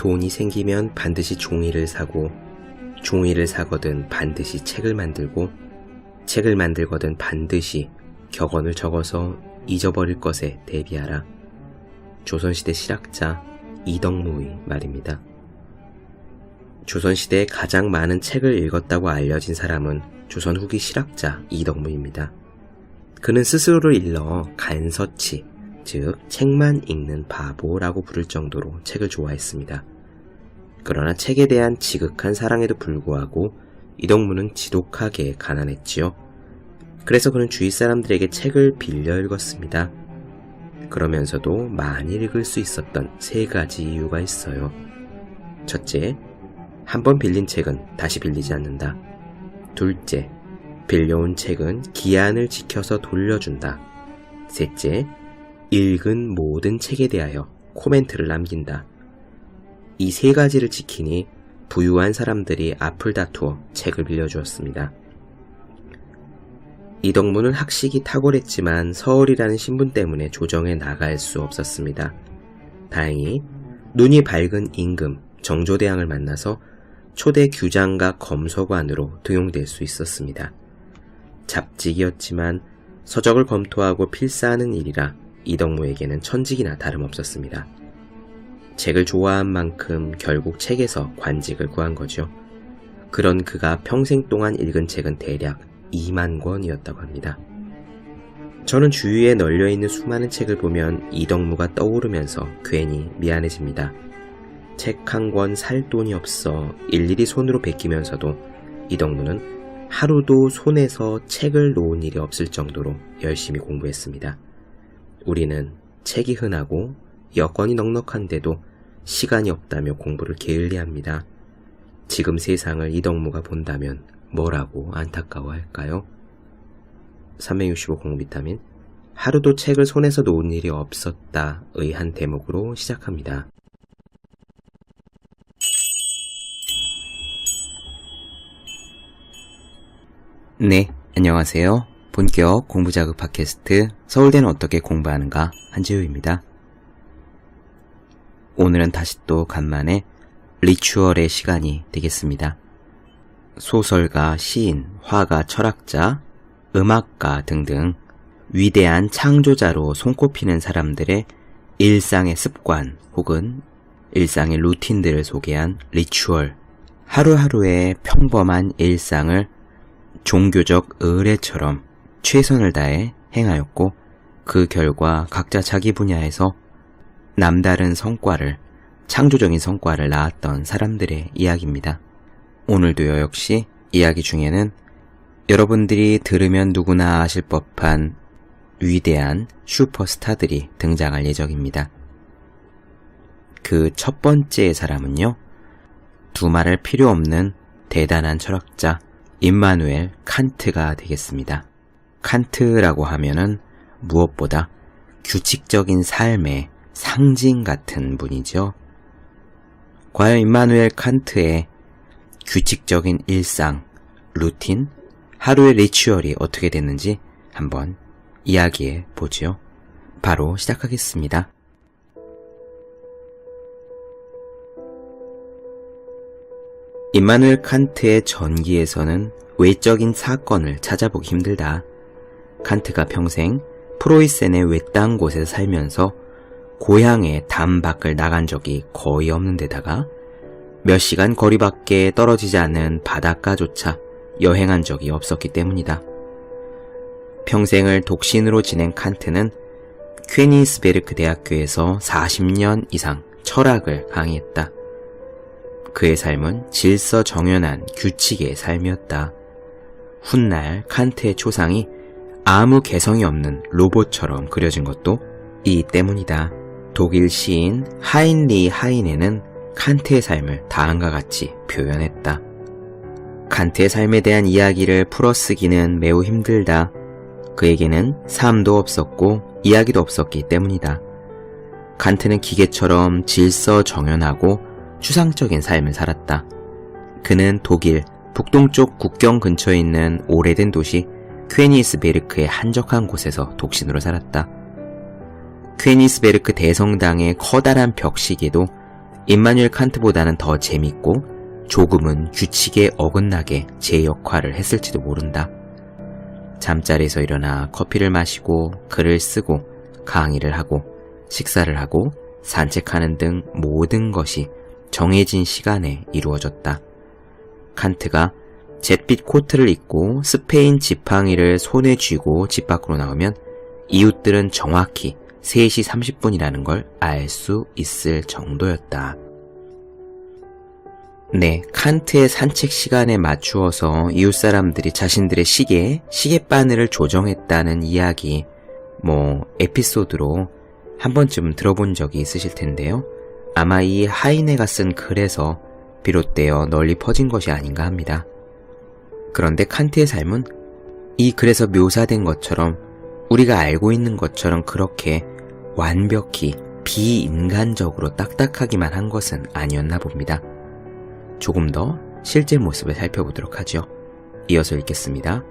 돈이 생기면 반드시 종이를 사고 종이를 사거든 반드시 책을 만들고 책을 만들거든 반드시 격언을 적어서 잊어버릴 것에 대비하라. 조선시대 실학자 이덕무의 말입니다. 조선시대에 가장 많은 책을 읽었다고 알려진 사람은 조선 후기 실학자 이덕무입니다. 그는 스스로를 일러 간서치, 즉 책만 읽는 바보라고 부를 정도로 책을 좋아했습니다. 그러나 책에 대한 지극한 사랑에도 불구하고 이덕무는 지독하게 가난했지요. 그래서 그는 주위 사람들에게 책을 빌려 읽었습니다. 그러면서도 많이 읽을 수 있었던 세 가지 이유가 있어요. 첫째, 한 번 빌린 책은 다시 빌리지 않는다. 둘째, 빌려온 책은 기한을 지켜서 돌려준다. 셋째, 읽은 모든 책에 대하여 코멘트를 남긴다. 이 세 가지를 지키니 부유한 사람들이 앞을 다투어 책을 빌려주었습니다. 이덕무는 학식이 탁월했지만 서울이라는 신분 때문에 조정에 나갈 수 없었습니다. 다행히 눈이 밝은 임금 정조대왕을 만나서 초대 규장과 검소관으로 등용될 수 있었습니다. 잡직이었지만 서적을 검토하고 필사하는 일이라 이덕무에게는 천직이나 다름없었습니다. 책을 좋아한 만큼 결국 책에서 관직을 구한 거죠. 그런 그가 평생 동안 읽은 책은 대략 2만 권이었다고 합니다. 저는 주위에 널려있는 수많은 책을 보면 이덕무가 떠오르면서 괜히 미안해집니다. 책 한 권 살 돈이 없어 일일이 손으로 베끼면서도 이덕무는 하루도 손에서 책을 놓은 일이 없을 정도로 열심히 공부했습니다. 우리는 책이 흔하고 여건이 넉넉한데도 시간이 없다며 공부를 게을리합니다. 지금 세상을 이덕무가 본다면 뭐라고 안타까워할까요? 365 공비타민 하루도 책을 손에서 놓은 일이 없었다의 한 대목으로 시작합니다. 네, 안녕하세요. 본격 공부자극 팟캐스트 서울대는 어떻게 공부하는가 한지우입니다. 오늘은 다시 또 간만에 리추얼의 시간이 되겠습니다. 소설가, 시인, 화가, 철학자, 음악가 등등 위대한 창조자로 손꼽히는 사람들의 일상의 습관 혹은 일상의 루틴들을 소개한 리추얼. 하루하루의 평범한 일상을 종교적 의례처럼 최선을 다해 행하였고 그 결과 각자 자기 분야에서 남다른 성과를 창조적인 성과를 낳았던 사람들의 이야기입니다. 오늘도요 역시 이야기 중에는 여러분들이 들으면 누구나 아실 법한 위대한 슈퍼스타들이 등장할 예정입니다. 그 첫 번째 사람은요, 두말할 필요 없는 대단한 철학자 임마누엘 칸트가 되겠습니다. 칸트라고 하면은 무엇보다 규칙적인 삶의 상징 같은 분이죠. 과연 임마누엘 칸트의 규칙적인 일상, 루틴, 하루의 리추얼이 어떻게 됐는지 한번 이야기해 보지요. 바로 시작하겠습니다. 임마누엘 칸트의 전기에서는 외적인 사건을 찾아보기 힘들다. 칸트가 평생 프로이센의 외딴 곳에 살면서 고향의 담 밖을 나간 적이 거의 없는 데다가 몇 시간 거리 밖에 떨어지지 않은 바닷가조차 여행한 적이 없었기 때문이다. 평생을 독신으로 지낸 칸트는 퀘니스베르크 대학교에서 40년 이상 철학을 강의했다. 그의 삶은 질서 정연한 규칙의 삶이었다. 훗날 칸트의 초상이 아무 개성이 없는 로봇처럼 그려진 것도 이 때문이다. 독일 시인 하인리 하이네는 칸트의 삶을 다음과 같이 표현했다. 칸트의 삶에 대한 이야기를 풀어 쓰기는 매우 힘들다. 그에게는 삶도 없었고 이야기도 없었기 때문이다. 칸트는 기계처럼 질서 정연하고 추상적인 삶을 살았다. 그는 독일 북동쪽 국경 근처에 있는 오래된 도시 퀘니스베르크의 한적한 곳에서 독신으로 살았다. 퀘니스베르크 대성당의 커다란 벽시계도 임마누엘 칸트보다는 더 재밌고 조금은 규칙에 어긋나게 제 역할을 했을지도 모른다. 잠자리에서 일어나 커피를 마시고 글을 쓰고 강의를 하고 식사를 하고 산책하는 등 모든 것이 정해진 시간에 이루어졌다. 칸트가 잿빛 코트를 입고 스페인 지팡이를 손에 쥐고 집 밖으로 나오면 이웃들은 정확히 3시 30분이라는 걸 알 수 있을 정도였다. 네, 칸트의 산책 시간에 맞추어서 이웃 사람들이 자신들의 시계, 시계바늘을 조정했다는 이야기, 뭐, 에피소드로 한 번쯤 들어본 적이 있으실 텐데요. 아마 이 하이네가 쓴 글에서 비롯되어 널리 퍼진 것이 아닌가 합니다. 그런데 칸트의 삶은 이 글에서 묘사된 것처럼 우리가 알고 있는 것처럼 그렇게 완벽히 비인간적으로 딱딱하기만 한 것은 아니었나 봅니다. 조금 더 실제 모습을 살펴보도록 하죠. 이어서 읽겠습니다.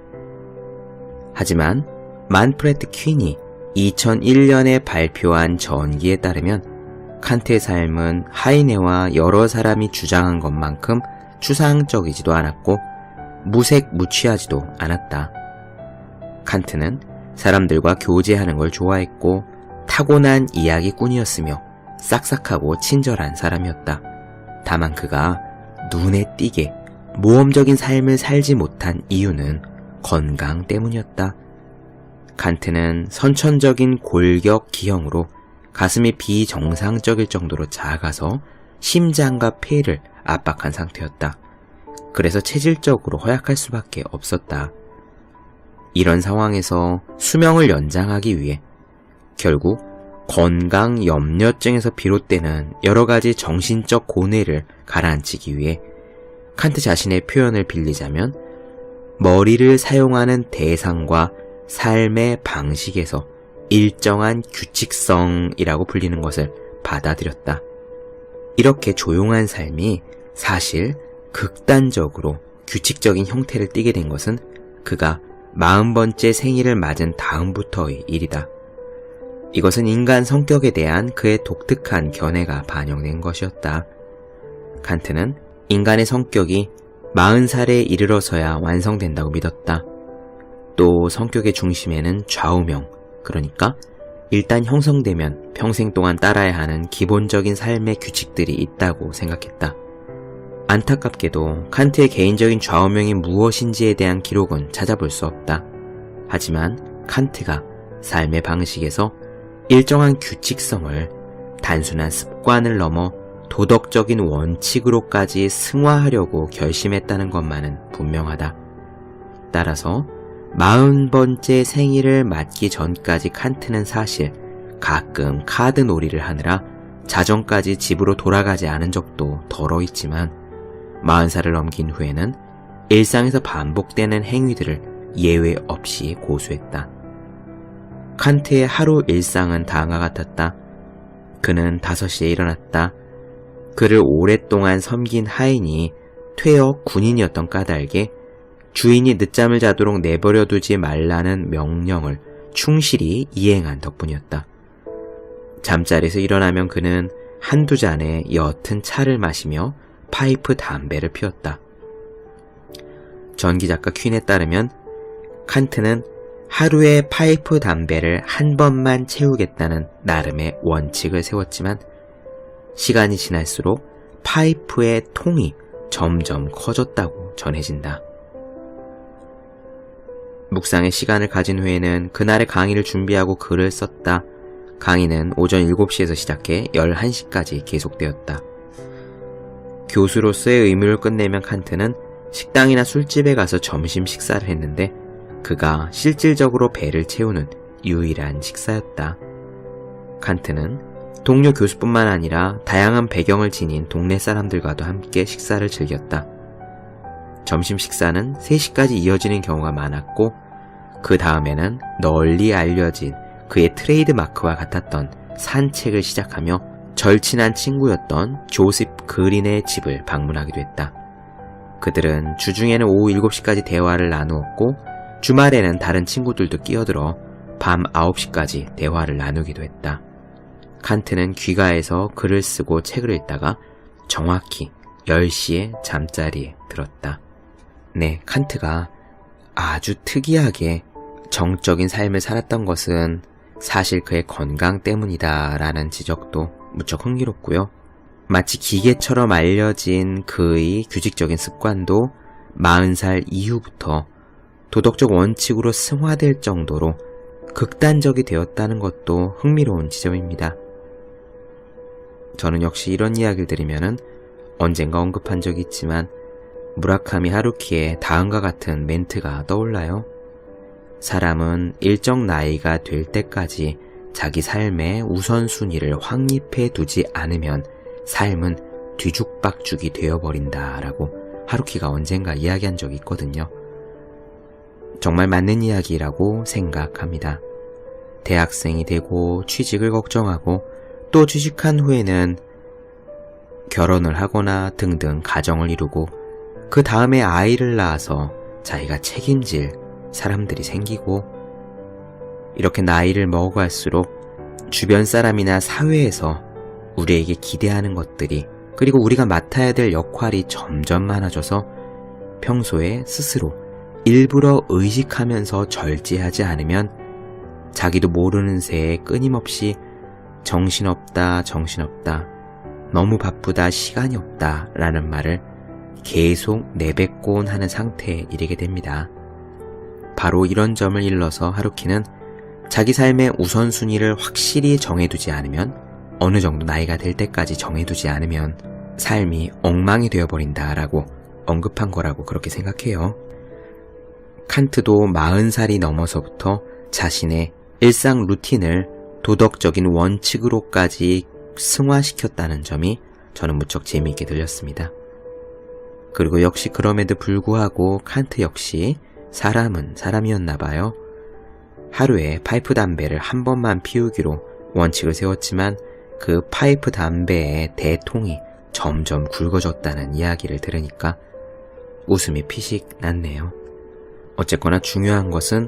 하지만 만프레트 퀸이 2001년에 발표한 전기에 따르면 칸트의 삶은 하이네와 여러 사람이 주장한 것만큼 추상적이지도 않았고 무색무취하지도 않았다. 칸트는 사람들과 교제하는 걸 좋아했고 타고난 이야기꾼이었으며 싹싹하고 친절한 사람이었다. 다만 그가 눈에 띄게 모험적인 삶을 살지 못한 이유는 건강 때문이었다. 칸트는 선천적인 골격 기형으로 가슴이 비정상적일 정도로 작아서 심장과 폐를 압박한 상태였다. 그래서 체질적으로 허약할 수밖에 없었다. 이런 상황에서 수명을 연장하기 위해 결국 건강 염려증에서 비롯되는 여러 가지 정신적 고뇌를 가라앉히기 위해 칸트 자신의 표현을 빌리자면 머리를 사용하는 대상과 삶의 방식에서 일정한 규칙성이라고 불리는 것을 받아들였다. 이렇게 조용한 삶이 사실 극단적으로 규칙적인 형태를 띠게 된 것은 그가 40번째 생일을 맞은 다음부터의 일이다. 이것은 인간 성격에 대한 그의 독특한 견해가 반영된 것이었다. 칸트는 인간의 성격이 40살에 이르러서야 완성된다고 믿었다. 또 성격의 중심에는 좌우명, 그러니까 일단 형성되면 평생 동안 따라야 하는 기본적인 삶의 규칙들이 있다고 생각했다. 안타깝게도 칸트의 개인적인 좌우명이 무엇인지에 대한 기록은 찾아볼 수 없다. 하지만 칸트가 삶의 방식에서 일정한 규칙성을 단순한 습관을 넘어 도덕적인 원칙으로까지 승화하려고 결심했다는 것만은 분명하다. 따라서 40번째 생일을 맞기 전까지 칸트는 사실 가끔 카드 놀이를 하느라 자정까지 집으로 돌아가지 않은 적도 덜어 있지만 40살을 넘긴 후에는 일상에서 반복되는 행위들을 예외 없이 고수했다. 칸트의 하루 일상은 다음과 같았다. 그는 5시에 일어났다. 그를 오랫동안 섬긴 하인이 퇴역 군인이었던 까닭에 주인이 늦잠을 자도록 내버려 두지 말라는 명령을 충실히 이행한 덕분이었다. 잠자리에서 일어나면 그는 한두 잔의 옅은 차를 마시며 파이프 담배를 피웠다. 전기작가 퀸에 따르면 칸트는 하루에 파이프 담배를 한 번만 채우겠다는 나름의 원칙을 세웠지만 시간이 지날수록 파이프의 통이 점점 커졌다고 전해진다. 묵상의 시간을 가진 후에는 그날의 강의를 준비하고 글을 썼다. 강의는 오전 7시에서 시작해 11시까지 계속되었다. 교수로서의 의무를 끝내면 칸트는 식당이나 술집에 가서 점심 식사를 했는데 그가 실질적으로 배를 채우는 유일한 식사였다. 칸트는 동료 교수뿐만 아니라 다양한 배경을 지닌 동네 사람들과도 함께 식사를 즐겼다. 점심 식사는 3시까지 이어지는 경우가 많았고 그 다음에는 널리 알려진 그의 트레이드 마크와 같았던 산책을 시작하며 절친한 친구였던 조셉 그린의 집을 방문하기도 했다. 그들은 주중에는 오후 7시까지 대화를 나누었고 주말에는 다른 친구들도 끼어들어 밤 9시까지 대화를 나누기도 했다. 칸트는 귀가해서 글을 쓰고 책을 읽다가 정확히 10시에 잠자리에 들었다. 네, 칸트가 아주 특이하게 정적인 삶을 살았던 것은 사실 그의 건강 때문이다 라는 지적도 무척 흥미롭고요. 마치 기계처럼 알려진 그의 규칙적인 습관도 40살 이후부터 도덕적 원칙으로 승화될 정도로 극단적이 되었다는 것도 흥미로운 지점입니다. 저는 역시 이런 이야기를 들으면은 언젠가 언급한 적이 있지만 무라카미 하루키의 다음과 같은 멘트가 떠올라요. 사람은 일정 나이가 될 때까지 자기 삶의 우선순위를 확립해 두지 않으면 삶은 뒤죽박죽이 되어버린다 라고 하루키가 언젠가 이야기한 적이 있거든요. 정말 맞는 이야기라고 생각합니다. 대학생이 되고 취직을 걱정하고 또 취직한 후에는 결혼을 하거나 등등 가정을 이루고 그 다음에 아이를 낳아서 자기가 책임질 사람들이 생기고 이렇게 나이를 먹어갈수록 주변 사람이나 사회에서 우리에게 기대하는 것들이 그리고 우리가 맡아야 될 역할이 점점 많아져서 평소에 스스로 일부러 의식하면서 절제하지 않으면 자기도 모르는 새에 끊임없이 정신없다, 정신없다, 너무 바쁘다, 시간이 없다 라는 말을 계속 내뱉곤 하는 상태에 이르게 됩니다. 바로 이런 점을 일러서 하루키는 자기 삶의 우선순위를 확실히 정해두지 않으면 어느 정도 나이가 될 때까지 정해두지 않으면 삶이 엉망이 되어버린다라고 언급한 거라고 그렇게 생각해요. 칸트도 40살이 넘어서부터 자신의 일상 루틴을 도덕적인 원칙으로까지 승화시켰다는 점이 저는 무척 재미있게 들렸습니다. 그리고 역시 그럼에도 불구하고 칸트 역시 사람은 사람이었나 봐요. 하루에 파이프 담배를 한 번만 피우기로 원칙을 세웠지만 그 파이프 담배의 대통이 점점 굵어졌다는 이야기를 들으니까 웃음이 피식 났네요. 어쨌거나 중요한 것은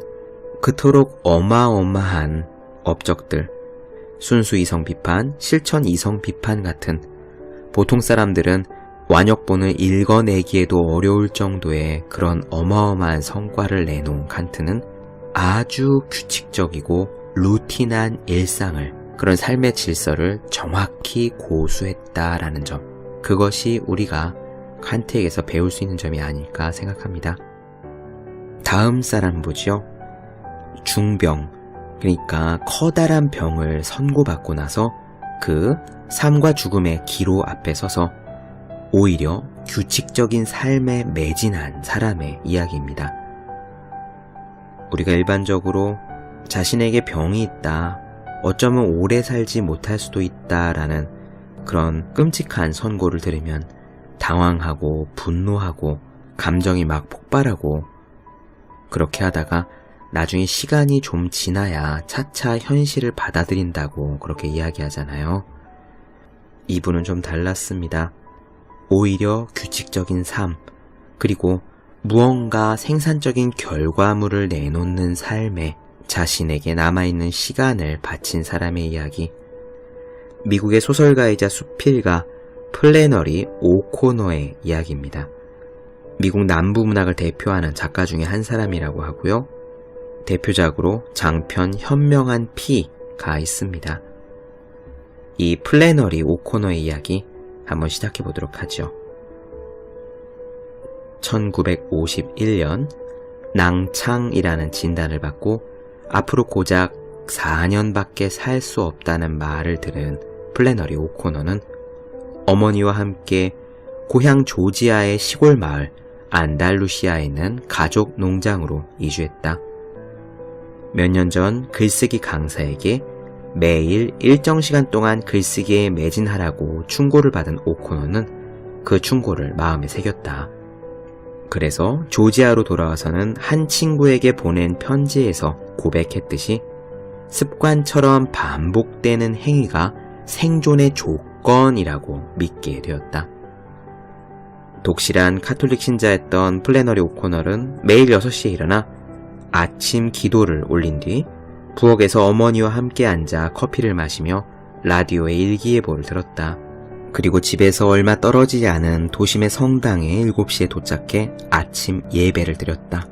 그토록 어마어마한 업적들, 순수 이성 비판, 실천 이성 비판 같은 보통 사람들은 완역본을 읽어내기에도 어려울 정도의 그런 어마어마한 성과를 내놓은 칸트는 아주 규칙적이고 루틴한 일상을 그런 삶의 질서를 정확히 고수했다라는 점. 그것이 우리가 칸트에게서 배울 수 있는 점이 아닐까 생각합니다. 다음 사람 보죠. 중병. 그러니까 커다란 병을 선고받고 나서 그 삶과 죽음의 기로 앞에 서서 오히려 규칙적인 삶에 매진한 사람의 이야기입니다. 우리가 일반적으로 자신에게 병이 있다, 어쩌면 오래 살지 못할 수도 있다 라는 그런 끔찍한 선고를 들으면 당황하고 분노하고 감정이 막 폭발하고 그렇게 하다가 나중에 시간이 좀 지나야 차차 현실을 받아들인다고 그렇게 이야기하잖아요. 이분은 좀 달랐습니다. 오히려 규칙적인 삶, 그리고 무언가 생산적인 결과물을 내놓는 삶에 자신에게 남아있는 시간을 바친 사람의 이야기. 미국의 소설가이자 수필가 플래너리 오코너의 이야기입니다. 미국 남부 문학을 대표하는 작가 중에 한 사람이라고 하고요. 대표작으로 장편 현명한 피가 있습니다. 이 플래너리 오코너의 이야기 한번 시작해 보도록 하죠. 1951년 낭창이라는 진단을 받고 앞으로 고작 4년밖에 살 수 없다는 말을 들은 플래너리 오코너는 어머니와 함께 고향 조지아의 시골 마을 안달루시아에 있는 가족 농장으로 이주했다. 몇 년 전 글쓰기 강사에게 매일 일정 시간 동안 글쓰기에 매진하라고 충고를 받은 오코너는 그 충고를 마음에 새겼다. 그래서 조지아로 돌아와서는 한 친구에게 보낸 편지에서 고백했듯이 습관처럼 반복되는 행위가 생존의 조건이라고 믿게 되었다. 독실한 카톨릭 신자였던 플래너리 오코널은 매일 6시에 일어나 아침 기도를 올린 뒤 부엌에서 어머니와 함께 앉아 커피를 마시며 라디오에 일기예보를 들었다. 그리고 집에서 얼마 떨어지지 않은 도심의 성당에 7시에 도착해 아침 예배를 드렸다.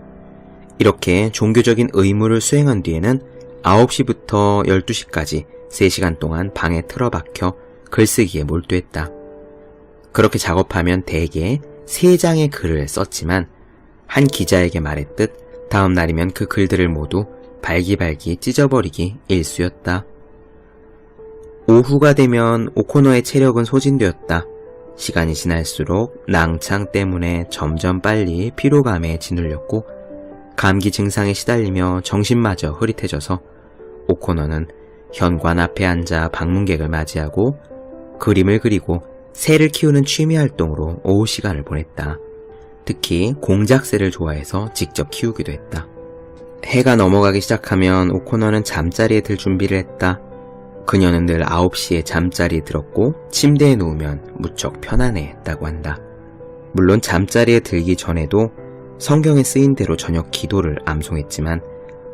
이렇게 종교적인 의무를 수행한 뒤에는 9시부터 12시까지 3시간 동안 방에 틀어박혀 글쓰기에 몰두했다. 그렇게 작업하면 대개 3장의 글을 썼지만 한 기자에게 말했듯 다음 날이면 그 글들을 모두 발기발기 찢어버리기 일쑤였다. 오후가 되면 오코노의 체력은 소진되었다. 시간이 지날수록 낭창 때문에 점점 빨리 피로감에 짓눌렸고 감기 증상에 시달리며 정신마저 흐릿해져서 오코노는 현관 앞에 앉아 방문객을 맞이하고 그림을 그리고 새를 키우는 취미 활동으로 오후 시간을 보냈다. 특히 공작새를 좋아해서 직접 키우기도 했다. 해가 넘어가기 시작하면 오코너는 잠자리에 들 준비를 했다. 그녀는 늘 9시에 잠자리에 들었고 침대에 누우면 무척 편안해 했다고 한다. 물론 잠자리에 들기 전에도 성경에 쓰인 대로 저녁 기도를 암송했지만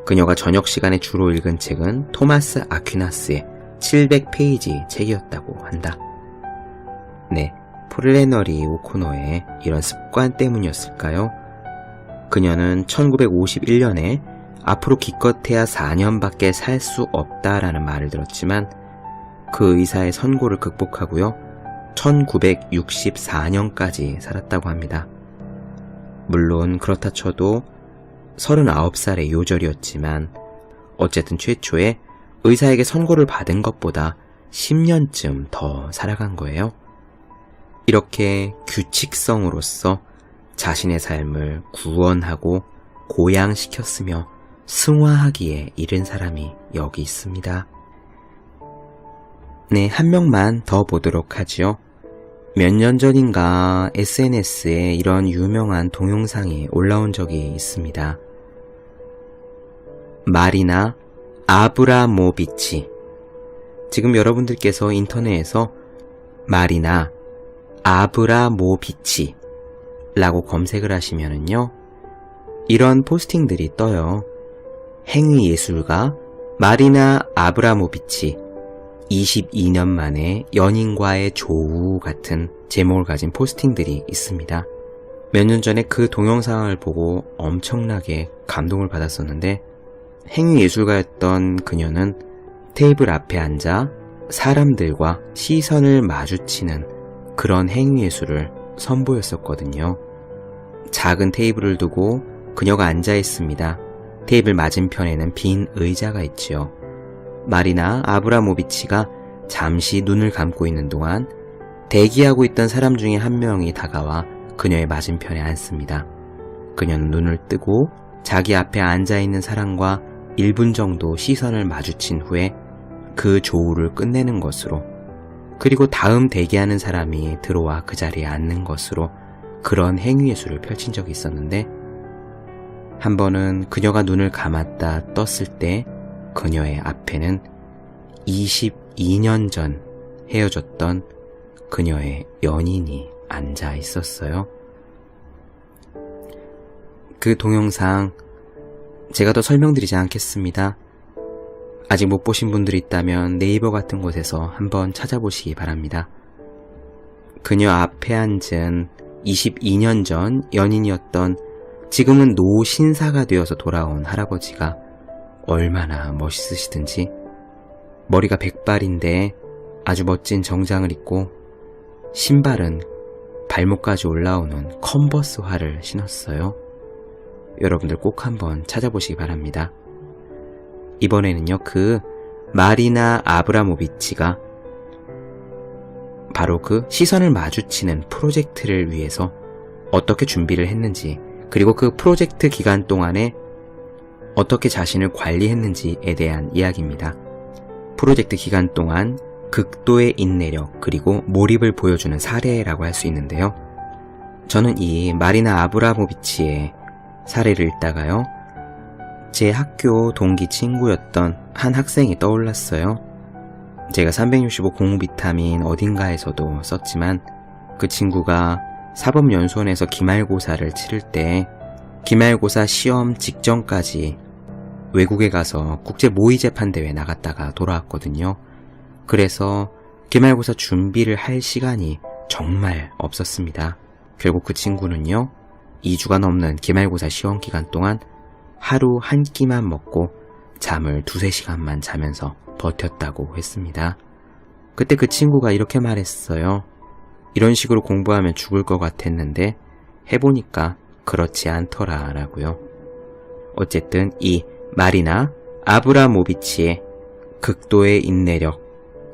그녀가 저녁 시간에 주로 읽은 책은 토마스 아퀴나스의 700페이지 책이었다고 한다. 네, 플래너리 오코노의 이런 습관 때문이었을까요? 그녀는 1951년에 앞으로 기껏해야 4년밖에 살 수 없다라는 말을 들었지만 그 의사의 선고를 극복하고요. 1964년까지 살았다고 합니다. 물론 그렇다 쳐도 39살의 요절이었지만 어쨌든 최초에 의사에게 선고를 받은 것보다 10년쯤 더 살아간 거예요. 이렇게 규칙성으로서 자신의 삶을 구원하고 고양시켰으며 승화하기에 이른 사람이 여기 있습니다. 네, 한 명만 더 보도록 하지요. 몇 년 전인가 SNS에 이런 유명한 동영상이 올라온 적이 있습니다. 마리나 아브라모비치. 지금 여러분들께서 인터넷에서 마리나 아브라모비치 라고 검색을 하시면은요. 이런 포스팅들이 떠요. 행위 예술가 마리나 아브라모비치 22년 만에 연인과의 조우 같은 제목을 가진 포스팅들이 있습니다. 몇 년 전에 그 동영상을 보고 엄청나게 감동을 받았었는데 행위 예술가였던 그녀는 테이블 앞에 앉아 사람들과 시선을 마주치는 그런 행위 예술을 선보였었거든요. 작은 테이블을 두고 그녀가 앉아 있습니다. 테이블 맞은편에는 빈 의자가 있지요. 마리나 아브라모비치가 잠시 눈을 감고 있는 동안 대기하고 있던 사람 중에 한 명이 다가와 그녀의 맞은편에 앉습니다. 그녀는 눈을 뜨고 자기 앞에 앉아 있는 사람과 1분 정도 시선을 마주친 후에 그 조우를 끝내는 것으로 그리고 다음 대기하는 사람이 들어와 그 자리에 앉는 것으로 그런 행위예술을 펼친 적이 있었는데 한 번은 그녀가 눈을 감았다 떴을 때 그녀의 앞에는 22년 전 헤어졌던 그녀의 연인이 앉아 있었어요. 그 동영상 제가 더 설명드리지 않겠습니다. 아직 못 보신 분들이 있다면 네이버 같은 곳에서 한번 찾아보시기 바랍니다. 그녀 앞에 앉은 22년 전 연인이었던 지금은 노신사가 되어서 돌아온 할아버지가 얼마나 멋있으시든지 머리가 백발인데 아주 멋진 정장을 입고 신발은 발목까지 올라오는 컨버스화를 신었어요. 여러분들 꼭 한번 찾아보시기 바랍니다. 이번에는요, 그 마리나 아브라모비치가 바로 그 시선을 마주치는 프로젝트를 위해서 어떻게 준비를 했는지, 그리고 그 프로젝트 기간 동안에 어떻게 자신을 관리했는지에 대한 이야기입니다. 프로젝트 기간 동안 극도의 인내력 그리고 몰입을 보여주는 사례라고 할 수 있는데요. 저는 이 마리나 아브라모비치의 사례를 읽다가요. 제 학교 동기 친구였던 한 학생이 떠올랐어요. 제가 365 공부 비타민 어딘가에서도 썼지만 그 친구가 사법연수원에서 기말고사를 치를 때 기말고사 시험 직전까지 외국에 가서 국제 모의 재판 대회 나갔다가 돌아왔거든요. 그래서 기말고사 준비를 할 시간이 정말 없었습니다. 결국 그 친구는요, 2주가 넘는 기말고사 시험 기간 동안 하루 한 끼만 먹고 잠을 두세 시간만 자면서 버텼다고 했습니다. 그때 그 친구가 이렇게 말했어요. 이런 식으로 공부하면 죽을 것 같았는데 해보니까 그렇지 않더라 라고요. 어쨌든 이 마리나 아브라모비치의 극도의 인내력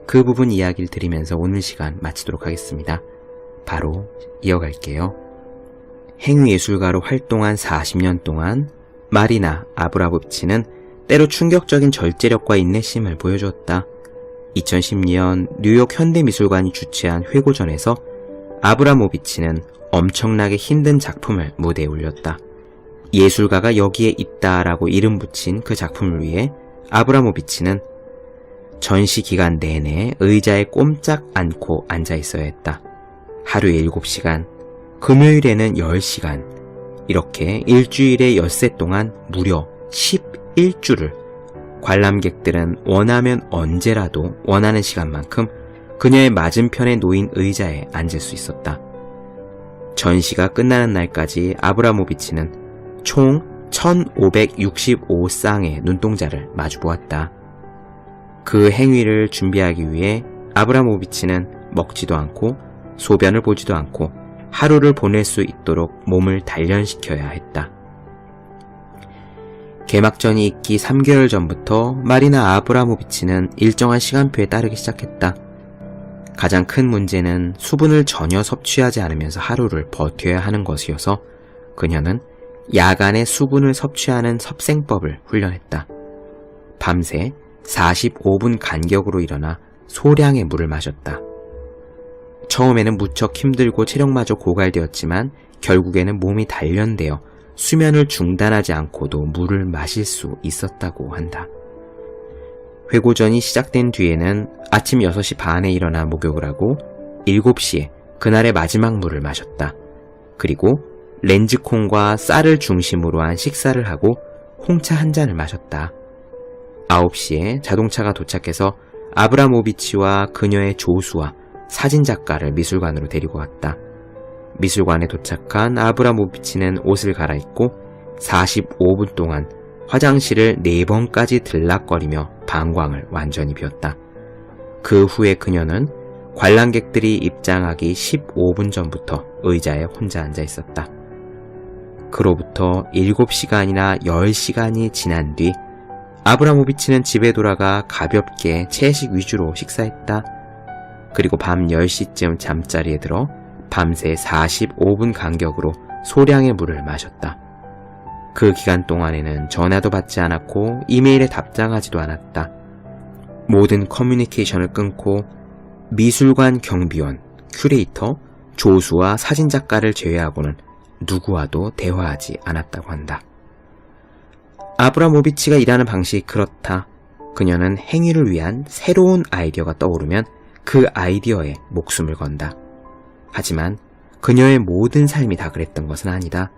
그 부분 이야기를 드리면서 오늘 시간 마치도록 하겠습니다. 바로 이어갈게요. 행위예술가로 활동한 40년 동안 마리나 아브라모비치는 때로 충격적인 절제력과 인내심을 보여주었다. 2010년 뉴욕 현대미술관이 주최한 회고전에서 아브라모비치는 엄청나게 힘든 작품을 무대에 올렸다. 예술가가 여기에 있다라고 이름 붙인 그 작품을 위해 아브라모비치는 전시 기간 내내 의자에 꼼짝 않고 앉아 있어야 했다. 하루에 7시간, 금요일에는 10시간, 이렇게 일주일에 엿새 동안 무려 11주를 관람객들은 원하면 언제라도 원하는 시간만큼 그녀의 맞은편에 놓인 의자에 앉을 수 있었다. 전시가 끝나는 날까지 아브라모비치는 총 1565쌍의 눈동자를 마주보았다. 그 행위를 준비하기 위해 아브라모비치는 먹지도 않고 소변을 보지도 않고 하루를 보낼 수 있도록 몸을 단련시켜야 했다. 개막전이 있기 3개월 전부터 마리나 아브라모비치는 일정한 시간표에 따르기 시작했다. 가장 큰 문제는 수분을 전혀 섭취하지 않으면서 하루를 버텨야 하는 것이어서 그녀는 야간에 수분을 섭취하는 섭생법을 훈련했다. 밤새 45분 간격으로 일어나 소량의 물을 마셨다. 처음에는 무척 힘들고 체력마저 고갈되었지만 결국에는 몸이 단련되어 수면을 중단하지 않고도 물을 마실 수 있었다고 한다. 회고전이 시작된 뒤에는 아침 6시 반에 일어나 목욕을 하고 7시에 그날의 마지막 물을 마셨다. 그리고 렌즈콩과 쌀을 중심으로 한 식사를 하고 홍차 한 잔을 마셨다. 9시에 자동차가 도착해서 아브라모비치와 그녀의 조수와 사진작가를 미술관으로 데리고 왔다. 미술관에 도착한 아브라모비치는 옷을 갈아입고 45분 동안 화장실을 4번까지 들락거리며 방광을 완전히 비웠다. 그 후에 그녀는 관람객들이 입장하기 15분 전부터 의자에 혼자 앉아 있었다. 그로부터 7시간이나 10시간이 지난 뒤 아브라모비치는 집에 돌아가 가볍게 채식 위주로 식사했다. 그리고 밤 10시쯤 잠자리에 들어 밤새 45분 간격으로 소량의 물을 마셨다. 그 기간 동안에는 전화도 받지 않았고 이메일에 답장하지도 않았다. 모든 커뮤니케이션을 끊고 미술관 경비원, 큐레이터, 조수와 사진작가를 제외하고는 누구와도 대화하지 않았다고 한다. 아브라모비치가 일하는 방식이 그렇다. 그녀는 행위를 위한 새로운 아이디어가 떠오르면 그 아이디어에 목숨을 건다. 하지만 그녀의 모든 삶이 다 그랬던 것은 아니다.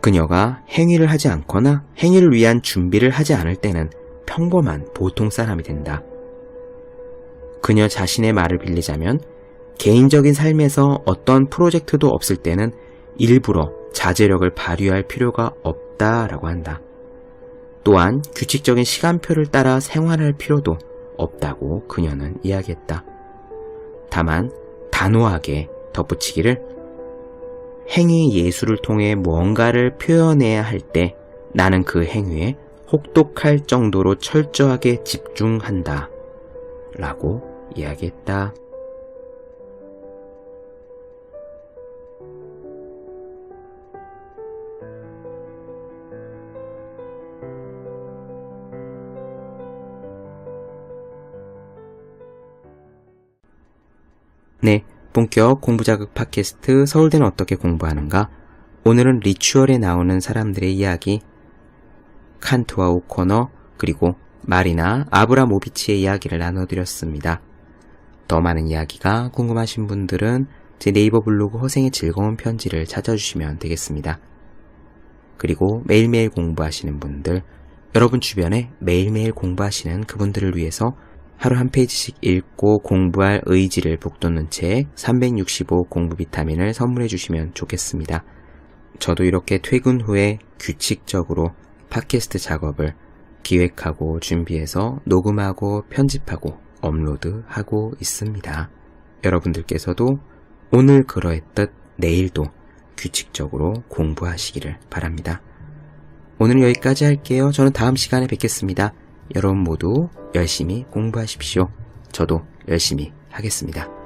그녀가 행위를 하지 않거나 행위를 위한 준비를 하지 않을 때는 평범한 보통 사람이 된다. 그녀 자신의 말을 빌리자면 개인적인 삶에서 어떤 프로젝트도 없을 때는 일부러 자제력을 발휘할 필요가 없다라고 한다. 또한 규칙적인 시간표를 따라 생활할 필요도 없다고 그녀는 이야기했다. 다만 단호하게 덧붙이기를 행위 예술을 통해 무언가를 표현해야 할 때 나는 그 행위에 혹독할 정도로 철저하게 집중한다. 라고 이야기했다. 네, 본격 공부자극 팟캐스트 서울대는 어떻게 공부하는가? 오늘은 리추얼에 나오는 사람들의 이야기, 칸트와 오코너, 그리고 마리나 아브라모비치의 이야기를 나눠드렸습니다. 더 많은 이야기가 궁금하신 분들은 제 네이버 블로그 허생의 즐거운 편지를 찾아주시면 되겠습니다. 그리고 매일매일 공부하시는 분들, 여러분 주변에 매일매일 공부하시는 그분들을 위해서 하루 한 페이지씩 읽고 공부할 의지를 북돋는 책 365 공부 비타민을 선물해 주시면 좋겠습니다. 저도 이렇게 퇴근 후에 규칙적으로 팟캐스트 작업을 기획하고 준비해서 녹음하고 편집하고 업로드하고 있습니다. 여러분들께서도 오늘 그러했듯 내일도 규칙적으로 공부하시기를 바랍니다. 오늘 여기까지 할게요. 저는 다음 시간에 뵙겠습니다. 여러분 모두 열심히 공부하십시오. 저도 열심히 하겠습니다.